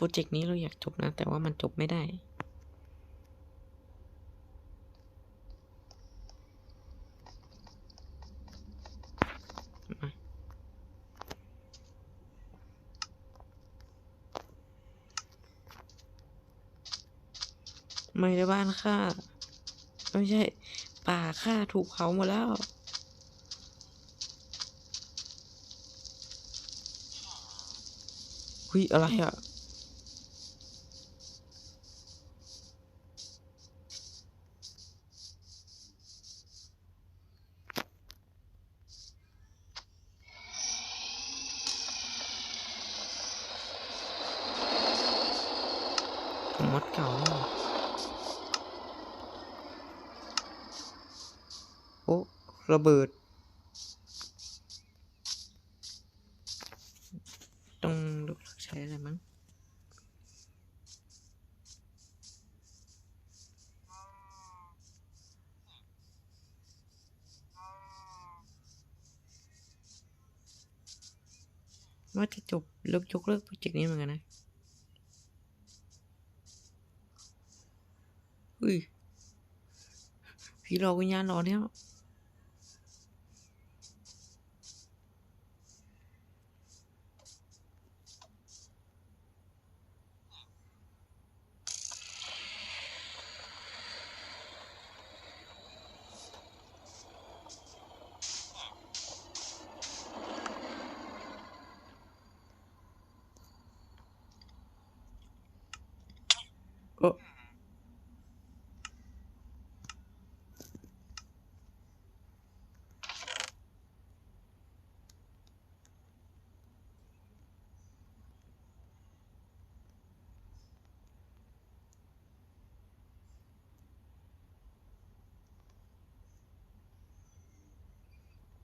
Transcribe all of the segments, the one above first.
ปรเจกต์นี้เราอยากจบนะ แต่ว่ามันจบไม่ได้มาไม่ได้บ้านค่าไม่ใช่ ป่าค่าถูกเผาหมดแล้วหุยอะไรอะ ของมดเก่านี่หว่า โอ้ระเบิด ต้องใช้อะไรมั้งว่าจะจบเลิกยกเลิกโปรเจกต์นี้เหมือนกันนะอุ้ยพี่รอวิญญาณรอเนี่ย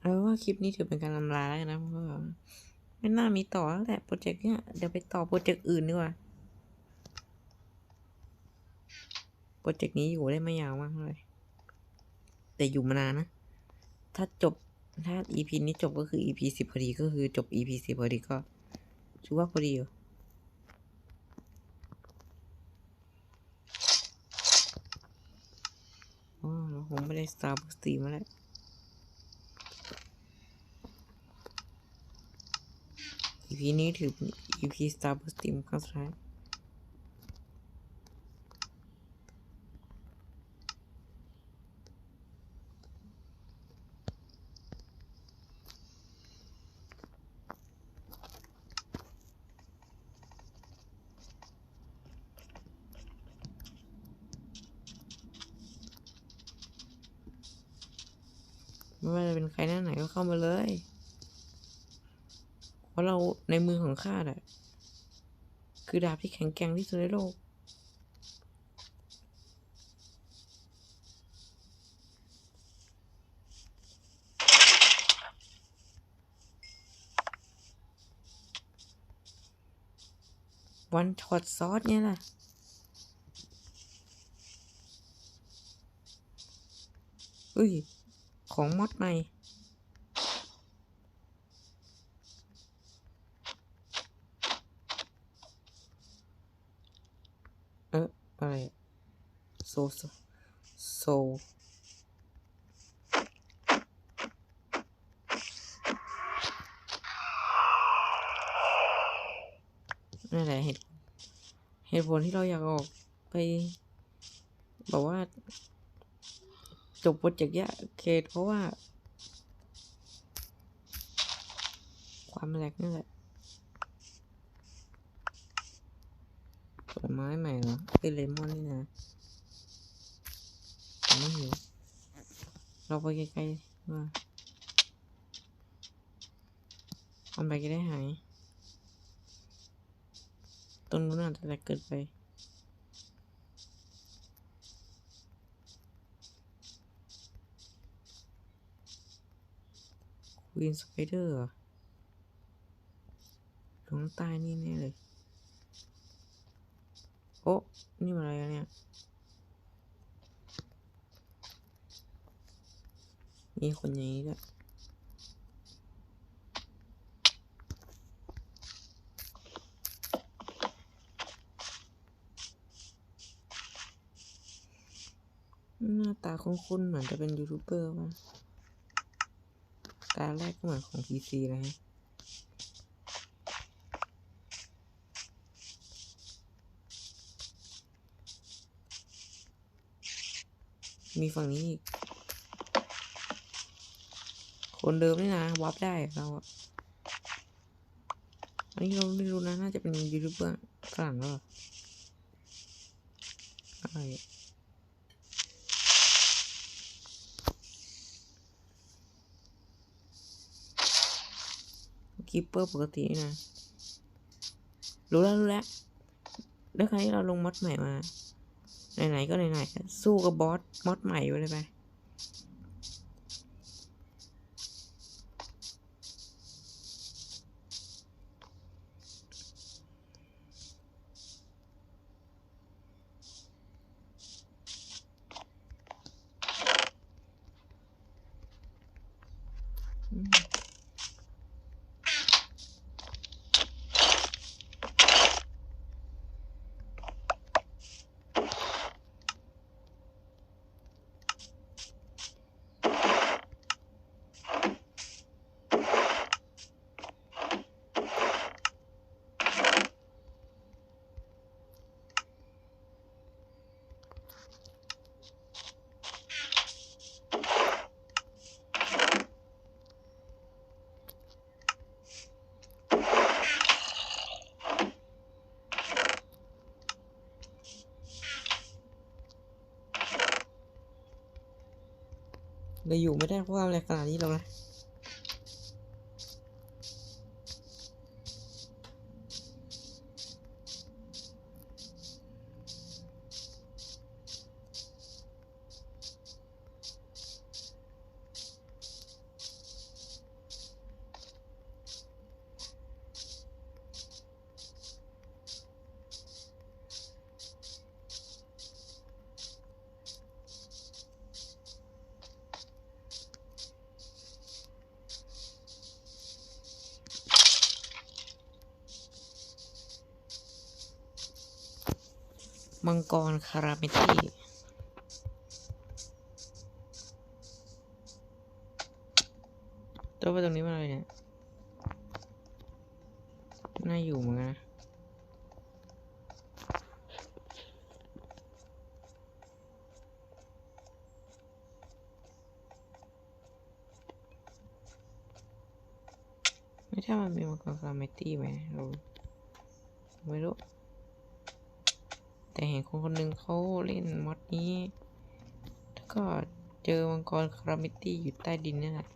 เอาว่าคลิปนี้ถือเป็นการลำลาแล้วนะเพราะว่าไม่น่ามีต่อแล้วแหละโปรเจกต์เนี้ยเดี๋ยวไปต่อโปรเจกต์อื่นดีกว่าโปรเจกต์นี้อยู่ได้ไม่ยาวมากเลย แต่อยู่มานานนะ ถ้าจบถ้า EP นี้จบก็คือ EP สิบพอดีก็คือจบ EP สิบพอดีก็ถือว่าพอดีอยู่อ๋อเราคงไม่ได้ Star b u s t มาแล้ว EP นี้ถือเป็น EP Star b u s t ครั้งสุดท้าย ไม่ว่าจะเป็นใครหน้าไหนก็เข้ามาเลย เพราะเราในมือของข้าอะ คือดาบที่แข็งแกร่งที่สุดในโลก วันช็อตซอสเนี่ยแหละอุ้ย ของมอดใหม่ เอออะไร โซโซนั่นแหละเหตุเหตุผลที่เราอยากออกไปบอกว่า จบโปรเจกต์เนี้ยเคสเพราะว่า ความแรกนี่แหละผลไม้ใหม่เหรอเป็นเลมอนนี่นะ ไม่หิวเราไปไกลๆว่าเอาไปก็ได้หายต้นนู้นอาจจะแรกเกินไปควีนสไปเดอร์หลงใต้นี่แน่เลย โอ้ นี่มันอะไรกันเนี่ย มีคนอย่านี้ด้วยหน้าตาคุ้นๆเหมือนจะเป็นยูทูบเบอร์ป่ะตาแรกก็เหมือนของพีซีนลฮะมีฝั่งนี้อีก คนเดิมนี่นะวับได้เราอะอันนี้เราไม่รู้นะ น่าจะเป็นยูทูบเบอร์ฝรั่งแล้วเหรออะไรคิปเปอร์ปกตินะ รู้แล้วรู้แล้วแล้วครั้งนี้เราลงมอดใหม่มา ไหนๆก็ไหนๆสู้กับบอสมอดใหม่ไปเลยไป เลยอยู่ไม่ได้เพราะว่าอะไรขนาดนี้หรอกนะ มังกรคาราเมตี้ตัวไปตรงนี้มาเลยเนี่ยน่าอยู่เหมือนกันนะไม่ใช่มันมีมังกรคาราเมตี้ไหมเราไม่รู้ แต่เห็นคนคนหนึ่งเขาเล่นมอดนี้ แล้วก็เจอมังกรคารามิตี้อยู่ใต้ดินนี่แหละ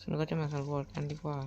ฉันก็จะมาสำรวจกันดีกว่า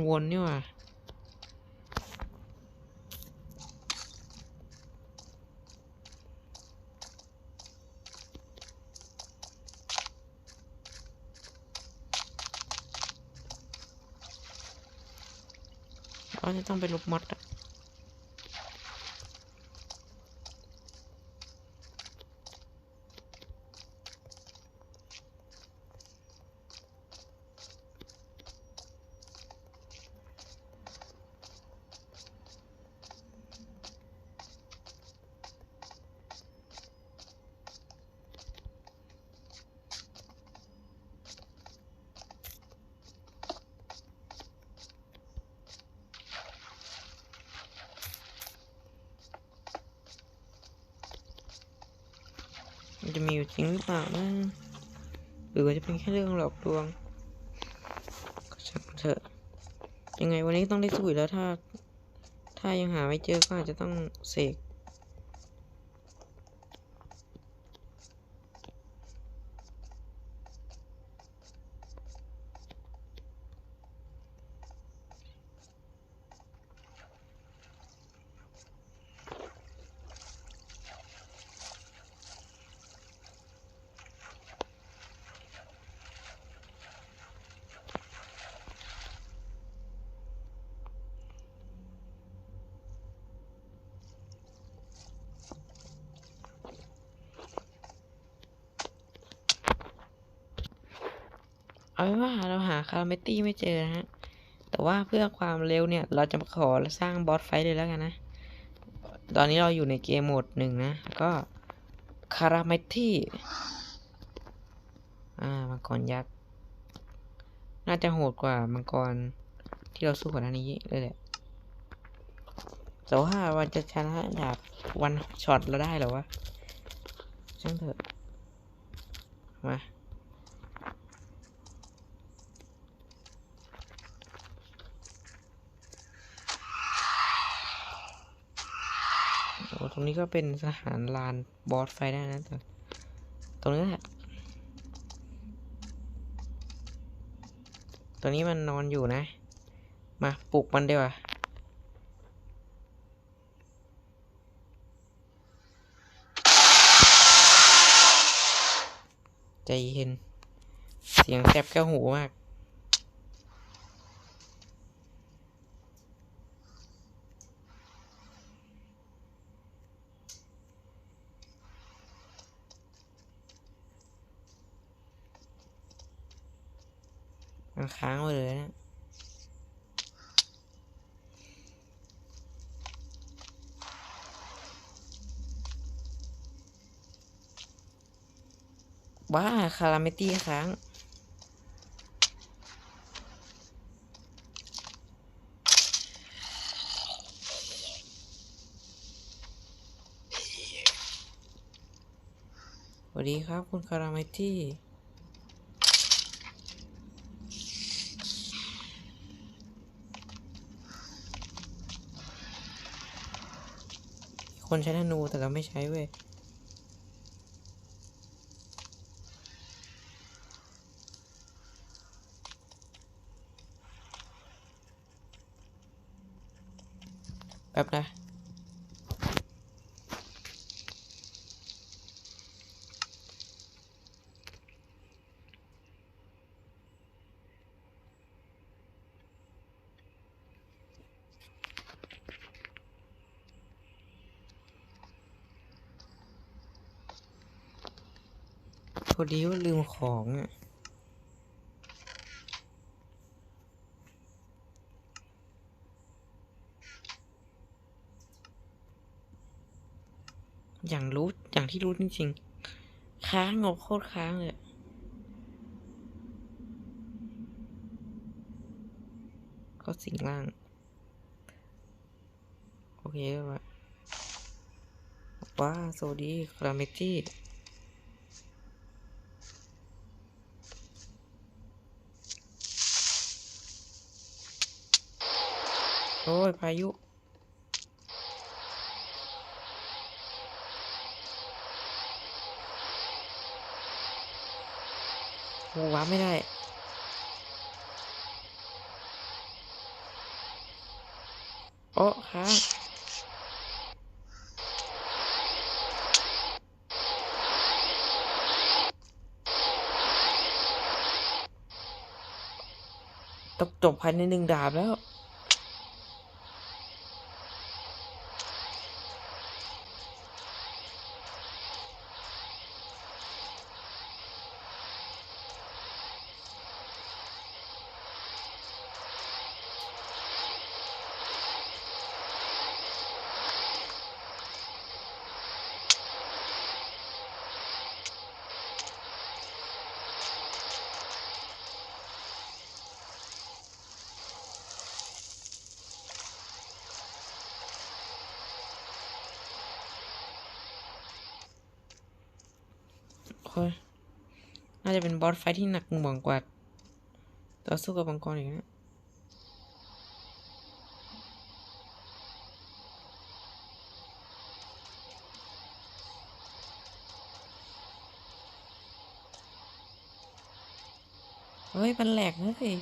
มันวนนี่ว่าก็จะต้องไปลบมดอะ จะมีอยู่จริงหรือเปล่านะหรือว่าจะเป็นแค่เรื่องหลอกลวงก็ช่างเถอะยังไงวันนี้ต้องได้สู้อยู่แล้วถ้า ถ้ายังหาไม่เจอก็อาจจะต้องเสก เอาเป็นว่าเราหาคาราเมตตี้ไม่เจอนะฮะ แต่ว่าเพื่อความเร็วเนี่ย เราจะขอสร้างบอสไฟเลยแล้วกันนะ ตอนนี้เราอยู่ในเกมโหมดหนึ่งนะ ก็คาราเมตตี้อ่ามังกรยักษ์น่าจะโหดกว่ามังกรที่เราสู้ก่อนหน้านี้เลยแหละแต่ว่าวันจะชนะจากวันช็อตเราได้หรอวะช่างเถอะมา โอ้ต รงนี้ก็เป็นสถานลานบอสไฟได้นะแต่ตรงนี้แหละตัวนี้มันนอนอยู่นะ มาปลุกมันดียวาใจเย็น เสียงแสบแก้วหูมาก ค้างไว้เลยนะบ้าคาราเมตี้ค้างสวัสดีครับคุณคาราเมตี้ คนใช้ธนูแต่เราไม่ใช้เว้ย อดีว่าลืมของอะอย่างรู้อย่างที่รู้จริงๆ ค้างงบโคตรค้างเลยก็สิ่งล่าง โอเคว่ะว้าสวัสดีคราเมตี้ อ้ยพายุ โอ้ว้าไม่ได้โอ้ค้างต้องจบภายในหนึ่งดาบแล้ว ก็น่าจะเป็นบอสไฟที่หนักหน่วงกว่าต่อสู้กับมังกรอีกนะเฮ้ย มันแหลกเฮ้ย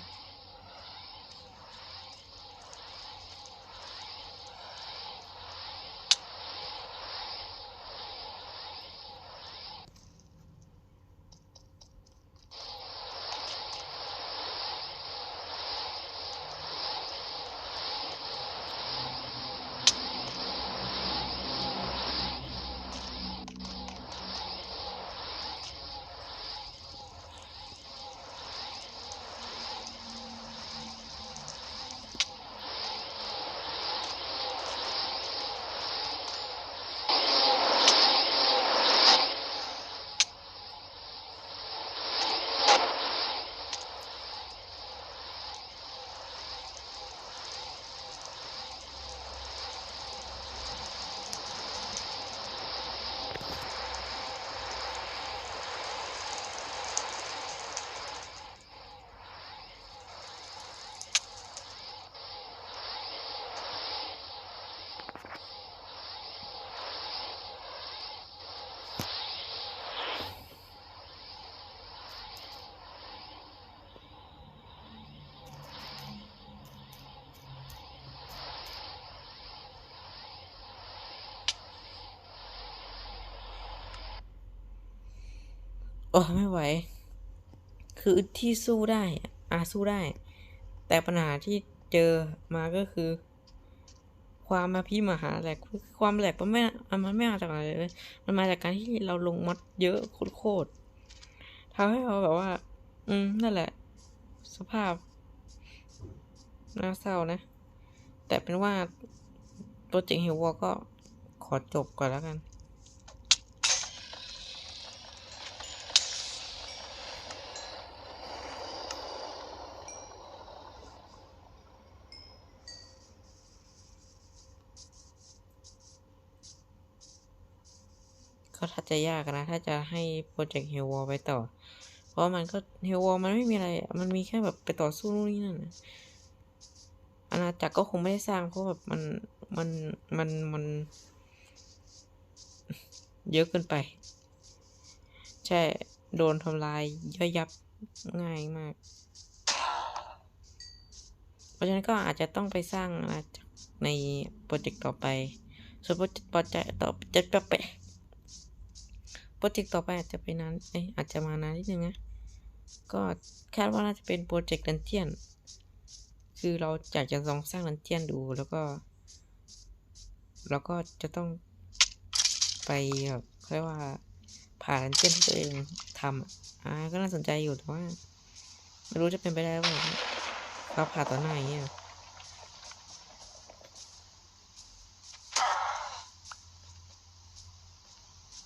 โอ้ไม่ไหว คือที่สู้ได้อาสู้ได้ แต่ปัญหาที่เจอมาก็คือ ความมาพี่มหาแหลกความแหลกมันไม่มันไม่มาจากอะไรเลยมันมาจากการที่เราลงมอดเยอะโคตรทำให้เราแบบว่า อืมนั่นแหละ สภาพน่าเศร้านะ แต่เป็นว่าโปรเจกต์ฮิววอก็ขอจบก่อนแล้วกัน ก็ถ้าจะยากนะ ถ้าจะให้โปรเจกต์เฮลวอลไปต่อ เพราะมันก็เฮลวอลมันไม่มีอะไร มันมีแค่แบบไปต่อสู้นู่นนี่นั่นอาณาจักรก็คงไม่ได้สร้างเพราะแบบมันมันมันมัน เยอะเกินไป ใช่ โดนทำลายย่อยยับง่ายมาก เพราะฉะนั้นก็อาจจะต้องไปสร้างอาณาจักรในโปรเจกต์ต่อไปส่วนโปรเจกต์ต่อจะต่อจะจะไป โปรเจกต์ต่อไปอาจจะไปนานเอ้ยอาจจะมานานนิดนึงนะ ก็คาดว่าน่าจะเป็นโปรเจกต์ดันเจียน คือเราอยากจะลองสร้างดันเจียนดูแล้วก็ แล้วก็จะต้องไปแบบเรียกว่าผ่าดันเจียนที่ตัวเองทำอะอ่าก็น่าสนใจอยู่แต่ว่าไม่รู้จะเป็นไปได้หรือเปล่าเราผ่าต่อหน้าอย่างเงี้ย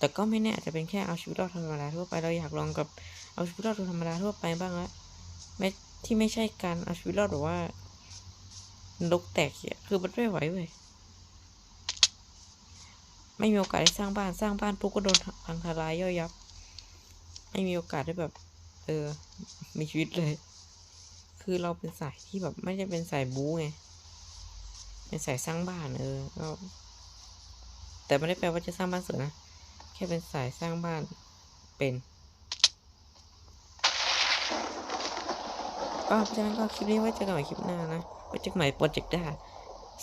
แต่ก็ไม่แน่อาจจะเป็นแค่เอาชีวิตรอดธรรมดาทั่วไปเราอยากลองกับเอาชีวิตรอดธรรมดาทั่วไปบ้างละไม่ที่ไม่ใช่การเอาชีวิตรอดแบบว่าลกแตกเนี่ยคือมันไม่ไหวเว้ยไม่มีโอกาสได้สร้างบ้านสร้างบ้านปุ๊บก็โดนพังทลายย่อยยับ ไม่มีโอกาสได้แบบ เออ มีชีวิตเลย คือเราเป็นสายที่แบบไม่ได้เป็นสายบู๊ไงเป็นสายสร้างบ้านเออก็แต่ไม่ได้แปลว่าจะสร้างบ้านเสริมนะ ค่เป็นสายสร้างบ้านเป็นก็เพราะฉะนั้นก็คลิปนี้ไว้เจอกันใหม่คลิปหน้านะไว้เจอกันใหม่โปรเจกต์ด้า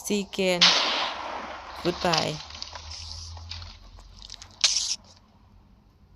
ซีเกน goodbye